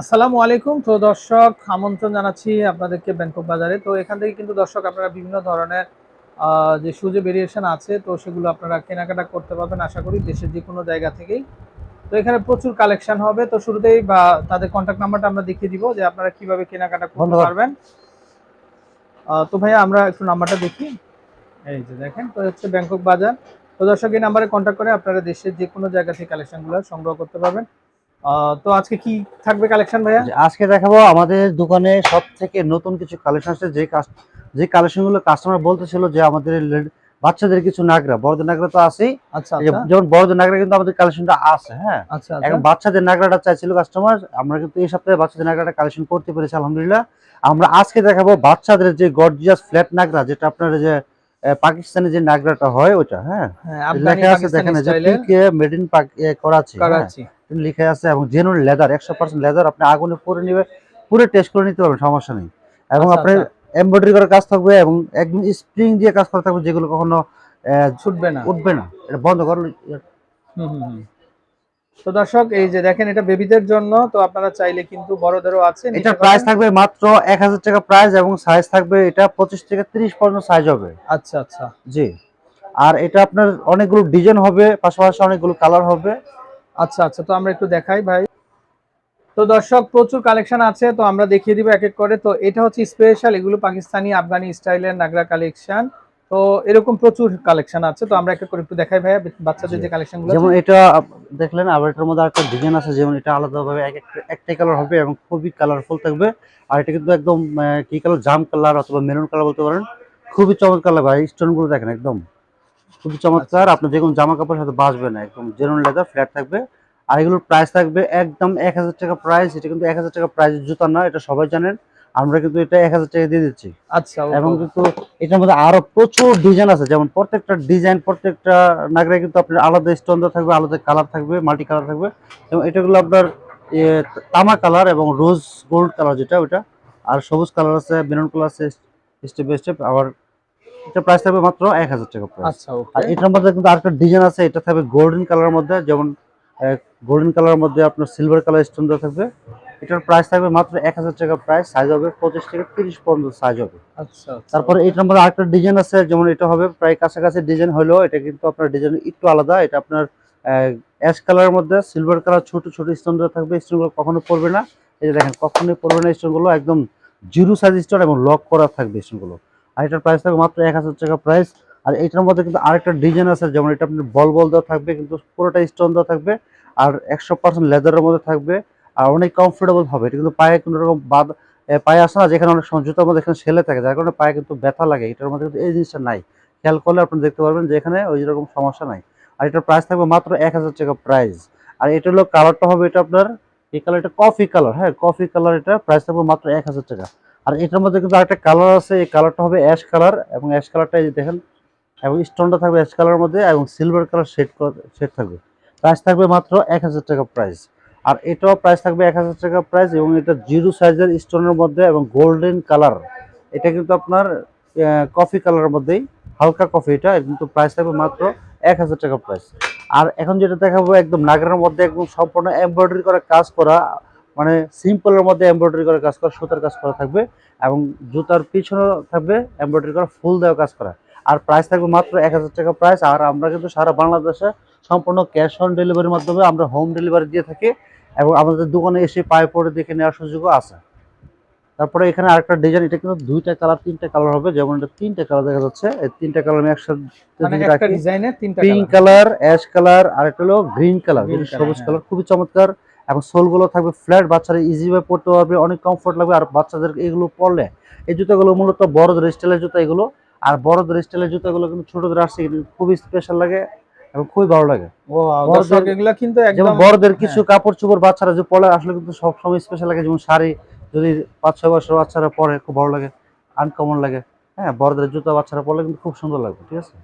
আসসালামু আলাইকুম। তো দর্শক আমন্ত্রণ জানাচ্ছি আপনাদেরকে ব্যাংকক বাজারে। তো এখান থেকে কিন্তু দর্শক আপনারা বিভিন্ন ধরনের যে সুজে ভেরিয়েশন আছে তো সেগুলো আপনারা কেনাকাটা করতে পারবেন আশা করি দেশের যে কোনো জায়গা থেকেই। তো এখানে প্রচুর কালেকশন হবে। তো শুরুতেই বা তাদের কন্ট্যাক্ট নাম্বারটা আমরা দেখিয়ে দিব যে আপনারা কীভাবে কেনাকাটা করতে পারবেন। তো ভাইয়া আমরা একটু নাম্বারটা দেখি। এই যে দেখেন তো হচ্ছে ব্যাংকক বাজার। তো দর্শক এই নাম্বারে কন্ট্যাক্ট করে আপনারা দেশের যে কোনো জায়গা থেকে কালেকশনগুলো সংগ্রহ করতে পারবেন। তো আজকে কি থাকবে কালেকশন ভাইয়া? আজকে দেখাবো আমাদের দোকানে সব থেকে নতুন কিছু কালেকশন আছে যে যে কালেকশনগুলো কাস্টমার বলতেছিল যে আমাদের বাচ্চাদের কিছু নাগরা বড়দের নাগরা তো আছেই। আচ্ছা আচ্ছা। যেমন বড়দের নাগরা কিন্তু আমাদের কালেকশনটা আছে হ্যাঁ? আচ্ছা এখন বাচ্চাদের নাগরাটা চাইছিল কাস্টমার আমরা কিন্তু এই সপ্তাহে বাচ্চাদের নাগরাটা কালেকশন করতে পেরেছি আলহামদুলিল্লাহ। আমরা আজকে দেখাবো বাচ্চাদের যে গর্জিয়াস ফ্ল্যাট নাগরা যেটা আপনার যে আহ, পাকিস্তানি যে নাগরাটা হয় ওটা হ্যাঁ? হ্যাঁ লেখা আছে দেখেন এই যে মেড ইন হ্যাঁ। করাচি। লিখে আছে এবং জেনুইন লেদার একশো পার্সেন্ট লেদার আপনি আগুনে পুরে নিবে পুরো টেস্ট করে নিতে পারবেন সমস্যা নেই। এবং আচ্ছা, আপনার এমব্রয়ডারি করার কাজ থাকবে এবং একদম স্প্রিং দিয়ে কাজ করা থাকবে যেগুলো কখনো ছুটবে না। উঠবে না এটা বন্ধ করলে হুম। তো দর্শক এই যে দেখেন এটা বেবিদের জন্য তো আপনারা চাইলে কিন্তু বড়দেরও আছে এটার প্রাইস থাকবে মাত্র এক হাজার টাকা প্রাইস এবং সাইজ থাকবে এটা পঁচিশ থেকে তিরিশ পর্যন্ত সাইজ হবে। আচ্ছা আচ্ছা। জি। আর এটা আপনার অনেকগুলো ডিজাইন হবে পাশাপাশি অনেকগুলো কালার হবে। আচ্ছা আচ্ছা তো আমরা একটু দেখাই ভাই। তো দর্শক প্রচুর কালেকশন আছে তো আমরা দেখিয়ে দিব এক এক করে। তো এটা হচ্ছে স্পেশাল এগুলো পাকিস্তানি আফগানি স্টাইলের নাগরা কালেকশন তো এরকম প্রচুর কালেকশন আছে তো আমরা এক এক করে একটু দেখাই ভাইয়া বাচ্চাদের যে কালেকশনগুলো যেমন এটা দেখলেন আবার এটার মধ্যে একটা ডিজাইন আছে যেমন এটা আলাদাভাবে এক একটা একটাই কালার হবে এবং খুবই কালারফুল থাকবে। আর এটা কিন্তু একদম কি কালার জাম কালার অথবা মেরুন কালার বলতে পারেন। খুবই চমৎকার লাগবে আর স্টোনগুলো দেখেন একদম। খুবই চমৎকার। আপনার যে কোনো জামা কাপড়ের সাথে বাঁচবে না একদম জেনুইন লেদার ফ্ল্যাট থাকবে। আর এগুলোর প্রাইস থাকবে একদম এক হাজার টাকা প্রাইস এটা কিন্তু এক হাজার টাকা প্রাইস জুতা না এটা সবাই জানেন। আমরা কিন্তু এটা এক হাজার টাকা দিয়ে দিচ্ছি। আচ্ছা এবং কিন্তু এটার মধ্যে আরও প্রচুর ডিজাইন আছে যেমন প্রত্যেকটা ডিজাইন প্রত্যেকটা নাগরায় কিন্তু আপনার আলাদা স্টোন থাকবে আলাদা কালার থাকবে মাল্টি কালার থাকবে। এবং এটাগুলো আপনার তামা কালার এবং রোজ গোল্ড কালার যেটা ওটা। আর সবুজ কালার আছে মেরুন কালার আছে স্টেপ বাই স্টেপ আবার এটা প্রাইস থাকবে মাত্র এক হাজার টাকা প্রাইস আচ্ছা আর এটার মধ্যে কিন্তু আরেকটা ডিজাইন আছে এটা থাকবে গোল্ডেন কালারের মধ্যে যেমন গোল্ডেন কালারের মধ্যে আপনার সিলভার কালার স্টোন দেওয়া থাকবে। এটার প্রাইস থাকবে মাত্র এক হাজার টাকা প্রাইস সাইজ হবে পঁচিশ থেকে তিরিশ পর্যন্ত সাইজ হবে। আচ্ছা আচ্ছা। তারপরে এটার মধ্যে আরেকটা ডিজাইন আছে যেমন এটা হবে প্রায় কাছাকাছি ডিজাইন হলেও এটা কিন্তু আপনার ডিজাইন একটু আলাদা। এটা আপনার অ্যাশ কালারের মধ্যে সিলভার কালার ছোট ছোট স্টোন দেওয়া থাকবে। স্টোনগুলো কখনো পড়বে না। এই যে দেখেন কখনোই পড়বে না স্টোনগুলো একদম জিরো সাইজ স্টোন এবং লক করা থাকবে স্টোনগুলো আর এটার প্রাইস থাকবে মাত্র এক হাজার টাকা প্রাইস আর এটার মধ্যে কিন্তু আরেকটা ডিজাইন আছে, যেমন এটা আপনার বল বল দেওয়া থাকবে, কিন্তু পুরোটা স্টোন দেওয়া থাকবে। আর একশো পার্সেন্ট লেদারের মধ্যে থাকবে। আর অনেক কমফোর্টেবল হবে। এটা কিন্তু পায়ে কোনো রকম বাদ পায়ে আসে না, যেখানে অনেক জুতার মধ্যে এখানে সেলে থাকে। যার কারণে পায়ে কিন্তু ব্যথা লাগে। এটার মধ্যে কিন্তু এই জিনিসটা নাই। খেয়াল করলে আপনি দেখতে পারবেন যে এখানে ওই রকম সমস্যা নাই। আর এটার প্রাইস থাকবে মাত্র এক হাজার টাকা প্রাইস আর এটা হলো কালারটা হবে এটা আপনার, এই কালারটা কফি কালার হ্যাঁ কফি কালার এটা প্রাইস থাকবে মাত্র এক হাজার টাকা। আর এটার মধ্যে কিন্তু আরেকটা কালার আছে, এই কালারটা হবে অ্যাশ কালার এবং অ্যাশ কালারটা এই দেখেন, এবং স্টোনটা থাকবে অ্যাশ কালারের মধ্যে এবং সিলভার কালার শেড শেড থাকবে। প্রাইস থাকবে মাত্র এক হাজার টাকা প্রাইস আর এটাও প্রাইস থাকবে এক হাজার টাকা প্রাইস এবং এটা জিরো সাইজের স্টোনের মধ্যে এবং গোল্ডেন কালার এটা কিন্তু আপনার কফি কালারের মধ্যেই, হালকা কফি এটা কিন্তু প্রাইস থাকবে মাত্র এক হাজার টাকা প্রাইস আর এখন যেটা দেখাবো একদম নাগরের মধ্যে একদম সম্পূর্ণ এমব্রয়ডারি করা কাজ করা মানে সিম্পলের মধ্যে এমব্রয়ডারি করা কাজ করা সুতার কাজ করা থাকবে এবং জুতার পিছনে থাকবে এমব্রয়ডারি করা ফুল দেওয়া কাজ করা। আর প্রাইস থাকবে মাত্র এক হাজার টাকা প্রাইস আর আমরা কিন্তু সারা বাংলাদেশে সম্পূর্ণ ক্যাশ অন ডেলিভারির মাধ্যমে আমরা হোম ডেলিভারি দিয়ে থাকি এবং আমাদের দোকানে এসে পায়ে পড়ে দেখে নেওয়ার সুযোগও আছে। তারপরে এখানে আরেকটা ডিজাইন এটা কিন্তু দুইটা কালার তিনটা কালার হবে যেমন এটা তিনটা কালার দেখা যাচ্ছে। এই তিনটা কালার আমি একসাথে পিঙ্ক কালার অ্যাশ কালার আর একটা হলো গ্রিন কালার সবুজ হ্যাঁ। কালার খুবই চমৎকার। এবং সোলগুলো থাকবে ফ্ল্যাট বাচ্চারা ইজি ভাবে পড়তে পারবে অনেক কমফোর্ট লাগবে আর বাচ্চাদের এগুলো পরলে এই জুতাগুলো মূলত বড়দের স্টাইলের জুতা এগুলো আর বড়দের স্টাইলের জুতাগুলো কিন্তু ছোটদের আসছে কিন্তু খুবই স্পেশাল লাগে এবং খুবই ভালো লাগে। যেমন বড়দের কিছু কাপড় চোপড় বাচ্চারা যে পরে আসলে কিন্তু সবসময় স্পেশাল লাগে যেমন শাড়ি যদি পাঁচ ছয় বছর বাচ্চারা পরে খুব ভালো লাগে আনকমন লাগে। হ্যাঁ বড়দের জুতা বাচ্চারা পরলে কিন্তু খুব সুন্দর লাগবে ঠিক আছে?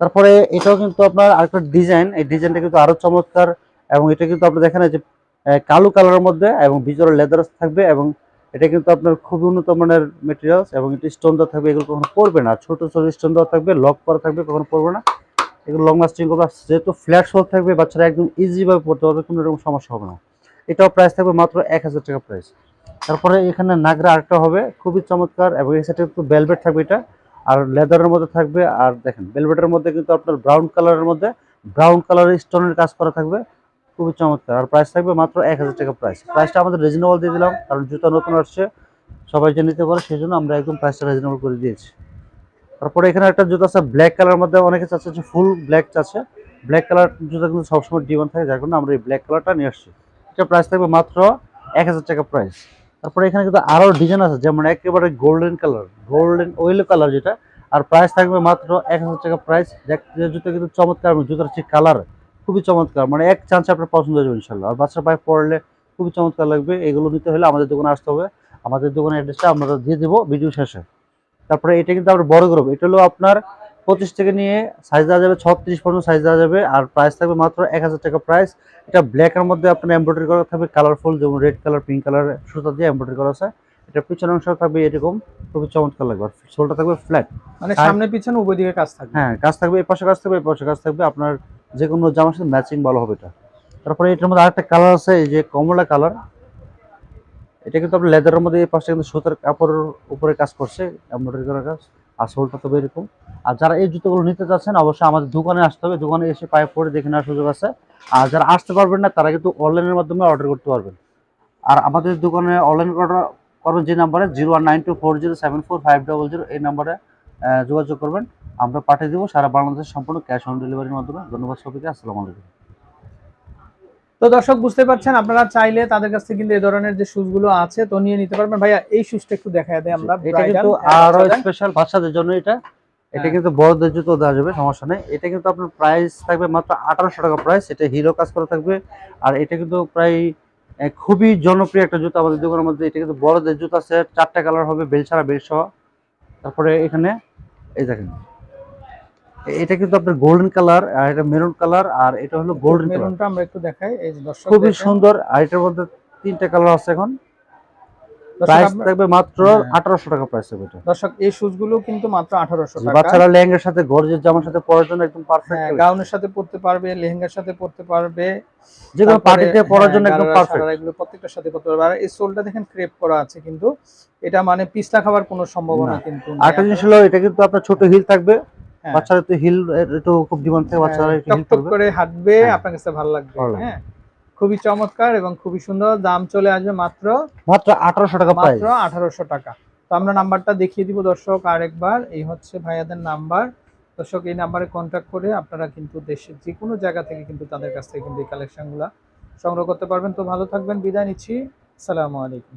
তারপরে এটাও কিন্তু আপনার আরেকটা ডিজাইন এই ডিজাইনটা কিন্তু আরও চমৎকার এবং এটা কিন্তু আপনি দেখেন এই যে কালো কালারের মধ্যে এবং ভিতরে লেদার থাকবে এবং এটা কিন্তু আপনার খুবই উন্নত মানের মেটেরিয়ালস এবং এটা স্টোন দেওয়া থাকবে, এগুলো কখনো পড়বে না। ছোট ছোট স্টোন দেওয়া থাকবে লক করা থাকবে, কখনো পড়বে না। এগুলো লং লাস্টিং করবে যেহেতু ফ্ল্যাট সোল থাকবে, বাচ্চারা একদম ইজিভাবে পড়তে পারবে, কোনো রকম সমস্যা হবে না। এটাও প্রাইস থাকবে মাত্র এক হাজার টাকা প্রাইস তারপরে এখানে নাগরা আরেকটা হবে, খুবই চমৎকার এবং এই সাইডে একটু বেলভেট থাকবে এটা। আর লেদারের মধ্যে থাকবে, আর দেখেন বেলভেটের মধ্যে কিন্তু আপনার ব্রাউন কালারের মধ্যে ব্রাউন কালারের স্টোনের কাজ করা থাকবে। খুবই চমৎকার। আর প্রাইস থাকবে মাত্র এক হাজার টাকা প্রাইস প্রাইসটা আমাদের রিজনেবল দিয়ে দিলাম, কারণ জুতা নতুন আসছে, সবাই যে নিতে পারে সেই জন্য আমরা একদম প্রাইসটা রিজনেবল করে দিয়েছি। তারপরে এখানে একটা জুতা আছে ব্ল্যাক কালার মধ্যে অনেকে চাচ্ছে যে ফুল ব্ল্যাক চাচ্ছে। ব্ল্যাক কালার জুতা কিন্তু সবসময় ডিমান্ড থাকে, যার কারণে আমরা এই ব্ল্যাক কালারটা নিয়ে আসছি। এটা প্রাইস থাকবে মাত্র এক হাজার টাকা প্রাইস তারপরে এখানে কিন্তু আরও ডিজাইন আছে, যেমন একেবারে golden colour golden yellow colour যেটা। আর প্রাইস থাকবে মাত্র এক হাজার টাকা প্রাইস জুতো কিন্তু চমৎকার, জুতার হচ্ছে কালার খুবই চমৎকার। মানে এক চান্স আপনার পছন্দ হয়ে যাবে ইনশাল্লাহ। আর বাচ্চা পায়ে পড়লে খুবই চমৎকার লাগবে। এগুলো নিতে হলে আমাদের দোকানে আসতে হবে। আমাদের দোকানের অ্যাড্রেসটা আমরা দিয়ে দেবো ভিডিও শেষে। তারপরে এটা কিন্তু আমরা বড় গ্রুপ এটা হলো আপনার পঁচিশ থেকে নিয়ে সাইজ দেওয়া যাবে ছত্রিশ পর্যন্ত সাইজ দেওয়া যাবে। আর প্রাইস থাকবে মাত্র এক হাজার টাকা প্রাইস এটা ব্ল্যাকের মধ্যে আপনার এমব্রয়ডারি করা থাকবে কালারফুল যেমন রেড কালার পিঙ্ক কালার সুতা দিয়ে এমব্রয়ডারি করা আছে। এটা পিছনের অংশ থাকবে এরকম। খুবই চমৎকার লাগবে। আর সোলটা থাকবে ফ্ল্যাট মানে সামনে পিছনে উভয় দিকে কাজ থাকবে। হ্যাঁ কাজ থাকবে এই পাশে কাজ থাকবে এই পাশে কাজ থাকবে। আপনার যে কোনো জামার সাথে ম্যাচিং ভালো হবে এটা। তারপরে এটার মধ্যে আরেকটা কালার আছে, এই যে কমলা কালার এটা কিন্তু আপনার লেদারের মধ্যে এই পাশে কিন্তু সুতার কাপড়ের উপরে কাজ করছে এমব্রয়ডারি করার কাজ। আর সোলটা তবে এরকম। আর যারা এই জুতোগুলো নিতে চাচ্ছেন অবশ্যই আমাদের দোকানে আসতে হবে। দোকানে এসে পায়ে পরে দেখে নেওয়ার সুযোগ আছে। আর যারা আসতে পারবেন না, তারা কিন্তু অনলাইনের মাধ্যমে অর্ডার করতে পারবেন। আর আমাদের দোকানে অনলাইন অর্ডার করবেন যে নাম্বারে zero one nine two four zero seven four five double zero এই নাম্বারে যোগাযোগ করবেন। আমরা পাঠিয়ে দেবো সারা বাংলাদেশ সম্পূর্ণ ক্যাশ অন ডেলিভারির মাধ্যমে। ধন্যবাদ সবাইকে আসসালামু আলাইকুম। তো দর্শক বুঝতে পারছেন আপনারা চাইলে তাদের কাছ থেকে কিন্তু এই ধরনের যে শুজগুলো আছে তো নিয়ে নিতে পারবেন। ভাইয়া এই শুজটা একটু দেখায় দেয় আমরা এটা কিন্তু আরও স্পেশাল বাচ্চাদের জন্য এটা। এটা হ্যাঁ। কিন্তু বড়দের জুতো দেওয়া যাবে সমস্যা নেই। এটা কিন্তু আপনার প্রাইস থাকবে মাত্র আঠারোশো টাকা প্রাইস এটা হিরো কাজ করা থাকবে। আর এটা কিন্তু প্রায় খুবই জনপ্রিয় একটা জুতো আমাদের দোকানের মধ্যে। এটা কিন্তু বড়দের জুতো আছে চারটা কালার হবে বেল ছাড়া বেল সহ। তারপরে এখানে এই দেখেন। এটা কিন্তু আপনার গোল্ডেন কালার আর এটা মেরুন কালার আর এটা হলো গোল্ডেন মেরুনটা আমরা একটু দেখাই এই দর্শক খুবই সুন্দর আর এটার মধ্যে তিনটা কালার আছে এখন। প্রাইস থাকবে মাত্র হ্যাঁ। আঠারোশো টাকা প্রাইস হবে এটা। দর্শক এই শুজ কিন্তু মাত্র আঠারোশো জি, টাকা। বাচ্চারা লেহেঙ্গার সাথে গর্জের জামার সাথে পরার জন্য একদম হ্যাঁ পারফেক্ট গাউনের সাথে পড়তে পারবে লেহেঙ্গার সাথে পড়তে পারবে। যে কোনো পার্টিতে পরার হ্যাঁ, জন্য একদম পারফেক্ট এগুলো প্রত্যেকটার সাথে পারবে। আর এই সোলটা দেখেন ক্রেপ করা আছে কিন্তু। এটা মানে পিস্তা খাবার কোনো সম্ভাবনা। কিন্তু। আরেকটা জিনিস হলো এটা কিন্তু আপনার ছোট হিল থাকবে। বাচ্চারা তো হিল একটু খুব ডিমান্ড থাকে বাচ্চারা হ্যাঁ, একটু হিল করবে। করে হাঁটবে হ্যাঁ। আপনার কাছে ভালো লাগবে। হ্যাঁ খুবই চমৎকার এবং খুবই সুন্দর। দাম চলে আসবে মাত্র মাত্র আঠারোশো টাকা প্রাইস মাত্র আঠারোশো টাকা। তো আমরা নাম্বারটা দেখিয়ে দিব দর্শক আরেকবার। এই হচ্ছে ভাইয়াদের নাম্বার। দর্শক এই নাম্বারে কন্ট্যাক্ট করে আপনারা কিন্তু দেশের যে কোনো জায়গা থেকে কিন্তু তাদের কাছ থেকে কিন্তু এই কালেকশনগুলো সংগ্রহ করতে পারবেন। তো ভালো থাকবেন। বিদায় নিচ্ছি। আসসালামু আলাইকুম।